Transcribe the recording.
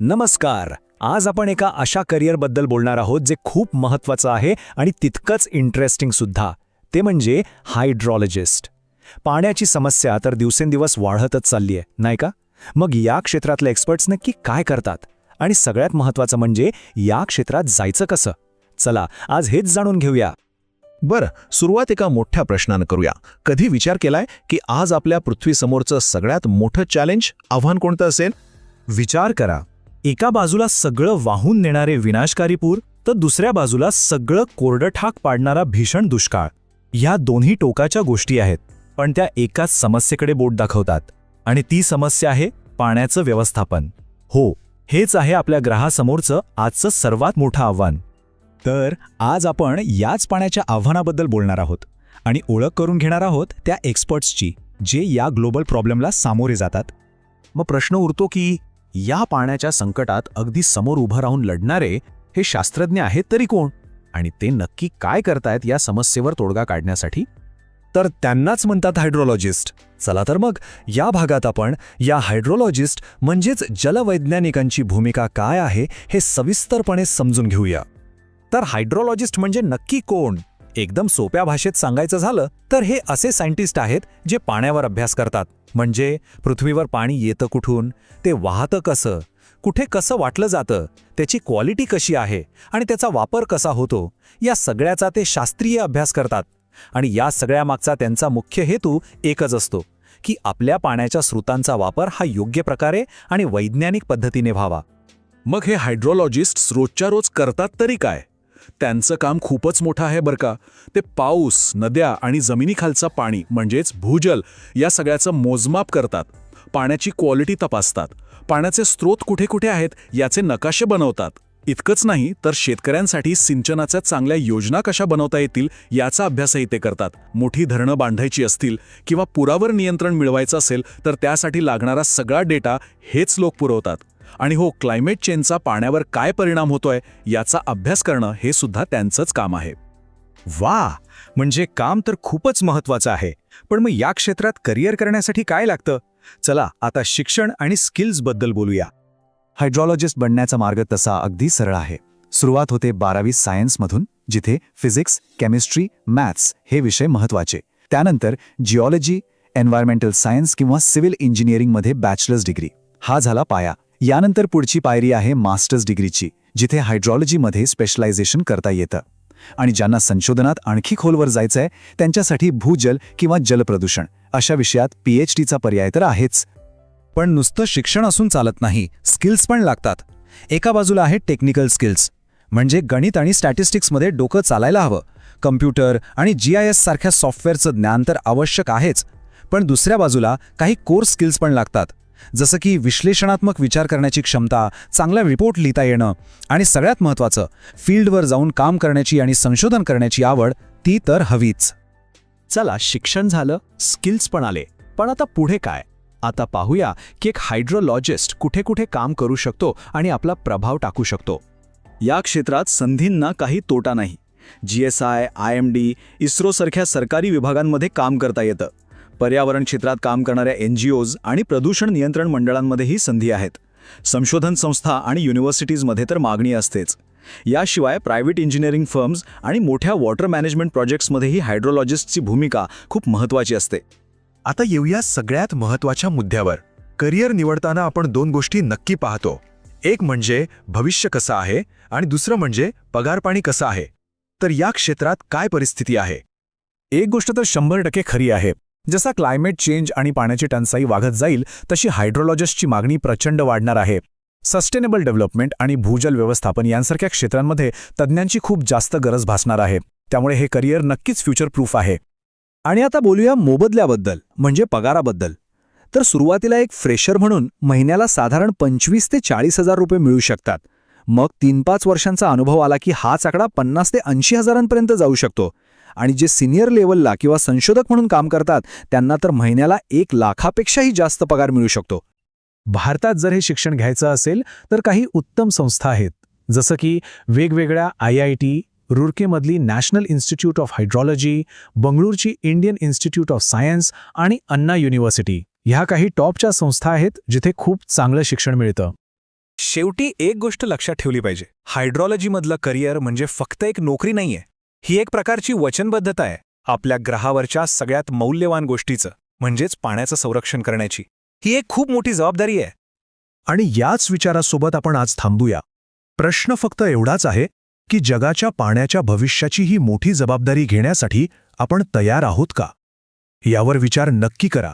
नमस्कार. आज आपण एका अशा करिअरबद्दल बोलणार आहोत जे खूप महत्त्वाचं आहे आणि तितकंच इंटरेस्टिंग सुद्धा. ते म्हणजे हायड्रॉलॉजिस्ट पाण्याची समस्या तर दिवसेंदिवस वाढतच चालली आहे नाही का? मग या क्षेत्रातले एक्सपर्ट्स नक्की काय करतात? आणि सगळ्यात महत्त्वाचं म्हणजे या क्षेत्रात जायचं कसं? चला आज हेच जाणून घेऊया. बरं सुरुवात एका मोठ्या प्रश्नानं करूया. कधी विचार केलाय की आज आपल्या पृथ्वीसमोरचं सगळ्यात मोठं चॅलेंज आव्हान कोणतं असेल? विचार करा. एका बाजूला सगळं वाहून नेणारे विनाशकारी पूर तर दुसऱ्या बाजूला सगळं कोरडठाक पाडणारा भीषण दुष्काळ. ह्या दोन्ही टोकाच्या गोष्टी आहेत पण त्या एकाच समस्येकडे बोट दाखवतात. आणि ती समस्या आहे पाण्याचं व्यवस्थापन. हो हेच आहे आपल्या ग्रहासमोरचं आजचं सर्वात मोठं आव्हान. तर आज आपण याच पाण्याच्या आव्हानाबद्दल बोलणार आहोत. आणि ओळख करून घेणार आहोत त्या एक्सपर्ट्सची जे या ग्लोबल प्रॉब्लेमला सामोरे जातात. मग प्रश्न उरतो की या पाण्याच्या संकटात अगदी समोर उभं राहून लढणारे हे शास्त्रज्ञ आहेत तरी कोण? आणि ते नक्की काय करतायत या समस्येवर तोडगा काढण्यासाठी? तर त्यांनाच म्हणतात हायड्रोलॉजिस्ट. चला तर मग या भागात आपण या हायड्रोलॉजिस्ट म्हणजेच जलवैज्ञानिकांची भूमिका काय आहे हे सविस्तरपणे समजून घेऊया. तर हायड्रोलॉजिस्ट म्हणजे नक्की कोण? एकदम सोप्या भाषेत सांगायचं झालं तर हे असे सायंटिस्ट आहेत जे पाण्यावर अभ्यास करतात. म्हणजे पृथ्वीवर पाणी येतं कुठून ते वाहतं कसं कुठे कसं वाटलं जातं त्याची क्वालिटी कशी आहे आणि त्याचा वापर कसा होतो या सगळ्याचा ते शास्त्रीय अभ्यास करतात. आणि या सगळ्यामागचा त्यांचा मुख्य हेतू एकच असतो की आपल्या पाण्याच्या स्रोतांचा वापर हा योग्य प्रकारे आणि वैज्ञानिक पद्धतीने व्हावा. मग हे हायड्रोलॉजिस्ट रोजच्या रोज करतात तरी काय? त्यांचं काम खूपच मोठं आहे बरं का. ते पाऊस नद्या आणि जमिनीखालचं पाणी म्हणजेच भूजल या सगळ्याचं मोजमाप करतात. पाण्याची क्वालिटी तपासतात. पाण्याचे स्रोत कुठे कुठे आहेत याचे नकाशे बनवतात. इतकंच नाही तर शेतकऱ्यांसाठी सिंचनाच्या चांगल्या योजना कशा बनवता येतील याचा अभ्यासही ते करतात. मोठी धरणं बांधायची असतील किंवा पुरावर नियंत्रण मिळवायचं असेल तर त्यासाठी लागणारा सगळा डेटा हेच लोक पुरवतात. आणि हो क्लायमेट चेंजचा पाण्यावर काय परिणाम होतोय याचा अभ्यास करणं हे सुद्धा त्यांचंच काम आहे. वा! म्हणजे काम तर खूपच महत्वाचं आहे. पण मग या क्षेत्रात करिअर करण्यासाठी काय लागतं? चला आता शिक्षण आणि स्किल्सबद्दल बोलूया. हायड्रॉलॉजिस्ट बनण्याचा मार्ग तसा अगदी सरळ आहे. सुरुवात होते बारावी सायन्समधून जिथे फिजिक्स केमिस्ट्री मॅथ्स हे विषय महत्त्वाचे त्यानंतर जिओलॉजी एन्व्हायरमेंटल सायन्स किंवा सिव्हिल इंजिनिअरिंगमध्ये बॅचलर्स डिग्री हा झाला पाया. यानंतर पुढची पायरी आहे मास्टर्स डिग्रीची जिथे हायड्रॉलॉजीमध्ये स्पेशलायझेशन करता येतं. आणि ज्यांना संशोधनात आणखी खोलवर जायचंय त्यांच्यासाठी भूजल किंवा जलप्रदूषण अशा विषयात पीएच डीचा पर्याय तर आहेच. पण नुसतं शिक्षण असून चालत नाही स्किल्स पण लागतात. एका बाजूला आहे टेक्निकल स्किल्स म्हणजे गणित आणि स्टॅटिस्टिक्समध्ये डोकं चालायला हवं. कम्प्युटर आणि जी आय एस सारख्या सॉफ्टवेअरचं ज्ञान तर आवश्यक आहेच पण दुसऱ्या बाजूला काही कोर स्किल्स पण लागतात. जसं की विश्लेषणात्मक विचार करण्याची क्षमता चांगला रिपोर्ट लिहिता येणं आणि सगळ्यात महत्त्वाचं फील्डवर जाऊन काम करण्याची आणि संशोधन करण्याची आवड ती तर हवीच. चला शिक्षण झालं स्किल्स पण आले. पण आता पुढे काय? आता पाहूया की एक हायड्रोलॉजिस्ट कुठे कुठे काम करू शकतो आणि आपला प्रभाव टाकू शकतो. या क्षेत्रात संधींना काही तोटा नाही. G S I I M D इस्रोसारख्या सरकारी विभागांमध्ये काम करता येतं. पर्यावरण क्षेत्रात काम करणाऱ्या एन जी ओज आणि प्रदूषण नियंत्रण मंडळांमध्येही संधी आहेत. संशोधन संस्था आणि युनिव्हर्सिटीजमध्ये तर मागणी असतेच. याशिवाय प्रायव्हेट इंजिनिअरिंग फर्म्स आणि मोठ्या वॉटर मॅनेजमेंट प्रोजेक्ट्समध्येही हायड्रोलॉजिस्टची भूमिका खूप महत्त्वाची असते. आता येऊया सगळ्यात महत्त्वाच्या मुद्द्यावर. करिअर निवडताना आपण दोन गोष्टी नक्की पाहतो. एक म्हणजे भविष्य कसं आहे आणि दुसरं म्हणजे पगारपाणी कसं आहे. तर या क्षेत्रात काय परिस्थिती आहे? एक गोष्ट तर शंभर टक्के खरी आहे. जसा क्लायमेट चेंज आणि पाण्याची टंचाई वाढत जाईल तशी हायड्रोलॉजिस्टची मागणी प्रचंड वाढणार आहे. सस्टेनेबल डेव्हलपमेंट आणि भूजल व्यवस्थापन यांसारख्या क्षेत्रांमध्ये तज्ज्ञांची खूप जास्त गरज भासणार आहे. त्यामुळे हे करिअर नक्कीच फ्युचर प्रूफ आहे. आणि आता बोलूया मोबदल्याबद्दल म्हणजे पगाराबद्दल. तर सुरुवातीला एक फ्रेशर म्हणून महिन्याला साधारण पंचवीस ते चाळीस हजार रुपये मिळू शकतात. मग तीन पाच वर्षांचा अनुभव आला की हाच आकडा पन्नास ते ऐंशी हजारांपर्यंत जाऊ शकतो. आणि जे सिनियर लेवलला किंवा संशोधक म्हणून काम करतात त्यांना तर महिन्याला एक लाखापेक्षाही जास्त पगार मिळू शकतो. भारतात जर हे शिक्षण घ्यायचं असेल तर काही उत्तम संस्था आहेत. जसं की वेगवेगळ्या आय आय टी रुरकेमधली नॅशनल इन्स्टिट्यूट ऑफ हायड्रॉलॉजी बंगळूरची इंडियन इन्स्टिट्यूट ऑफ सायन्स आणि अन्ना युनिव्हर्सिटी. ह्या काही टॉपच्या संस्था आहेत जिथे खूप चांगलं शिक्षण मिळतं. शेवटी एक गोष्ट लक्षात ठेवली पाहिजे. हायड्रॉलॉजीमधलं करिअर म्हणजे फक्त एक नोकरी नाहीये. ही एक प्रकारची वचनबद्धता आहे आपल्या ग्रहावरच्या सगळ्यात मौल्यवान गोष्टीचं म्हणजेच पाण्याचं संरक्षण करण्याची. ही एक खूप मोठी जबाबदारी आहे. आणि याच विचारासोबत आपण आज थांबूया. प्रश्न फक्त एवढाच आहे की जगाच्या पाण्याच्या भविष्याची ही मोठी जबाबदारी घेण्यासाठी आपण तयार आहोत का? यावर विचार नक्की करा.